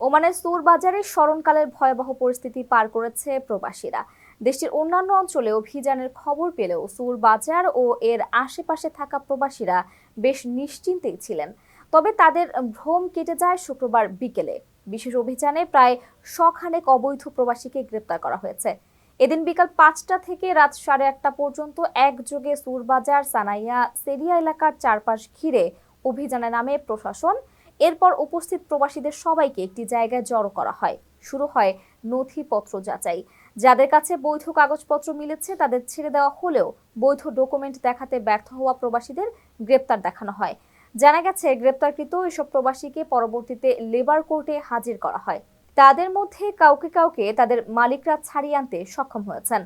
ওমানের সুর বাজারে স্মরণকালের ভয়াবহ পরিস্থিতি পার করেছে প্রবাসীরা। দেশটির অন্যান্য অঞ্চলে অভিযানের খবর পেলেও সুর বাজার ও এর আশেপাশে থাকা প্রবাসীরা বেশ নিশ্চিন্তেই ছিলেন। তবে তাদের ভ্রম কেটে যায় শুক্রবার বিকেলে। বিশেষ অভিযানে প্রায় শখানেক অবৈধ প্রবাসীকে গ্রেপ্তার করা হয়েছে। এদিন বিকাল পাঁচটা থেকে রাত সাড়ে আটটা পর্যন্ত একযোগে সুরবাজার সানাইয়া সেরিয়া এলাকার চারপাশ ঘিরে অভিযানে নামে প্রশাসন এরপর উপস্থিত প্রবাসীদের সবাইকে একটি জায়গায় জড়ো করা হয়। শুরু হয় নথিপত্র যাচাই। যাদের কাছে বৈধ কাগজপত্র মিলেছে, তাদের ছেড়ে দেওয়া হলেও বৈধ ডকুমেন্ট দেখাতে ব্যর্থ হওয়া প্রবাসীদের গ্রেপ্তার দেখানো হয়। জানা গেছে, গ্রেপ্তারকৃত এসব প্রবাসীকে পরবর্তীতে লেবার কোর্টে হাজির করা হয়। তাদের মধ্যে কাউকে কাউকে তাদের মালিকরা ছাড়িয়ে আনতে সক্ষম হয়েছেন।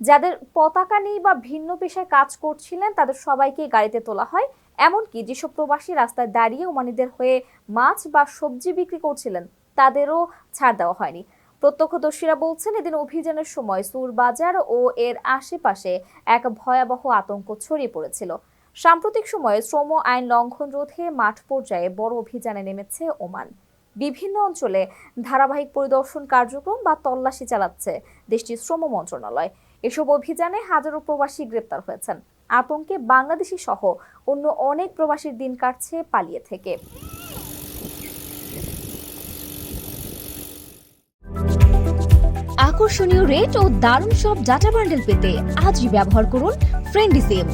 যাদের পতাকা নেই বা ভিন্ন পেশায় কাজ করছিলেন, তাদের সবাইকে গাড়িতে তোলা হয়। এমনকি যেসব প্রবাসী রাস্তায় দাঁড়িয়ে ওমানিদের হয়ে মাছ বা সবজি বিক্রি করছিলেন, তাদেরও ছাড় দেওয়া হয়নি। প্রত্যক্ষদর্শীরা বলছেন, এদিন অভিযানের সময় সুর বাজার ও এর আশেপাশে এক ভয়াবহ আতঙ্ক ছড়িয়ে পড়েছিল। সাম্প্রতিক সময়ে শ্রম আইন লঙ্ঘন রোধে মাঠ পর্যায়ে বড় অভিযানে নেমেছে ওমান। বিভিন্ন অঞ্চলে ধারাবাহিক পরিদর্শন কার্যক্রম বা তল্লাশি চালাচ্ছে দেশটির শ্রম মন্ত্রণালয়। এসব অভিযানে হাজারো প্রবাসী গ্রেপ্তার হয়েছেন। আতঙ্কে বাংলাদেশি সহ অন্য অনেক প্রবাসীর দিন কাটছে পালিয়ে থেকে। আকর্ষণীয় রেট ও দারুণ সব ডাটা বান্ডেল পেতে আজই ব্যবহার করুন ফ্রেন্ডি সিম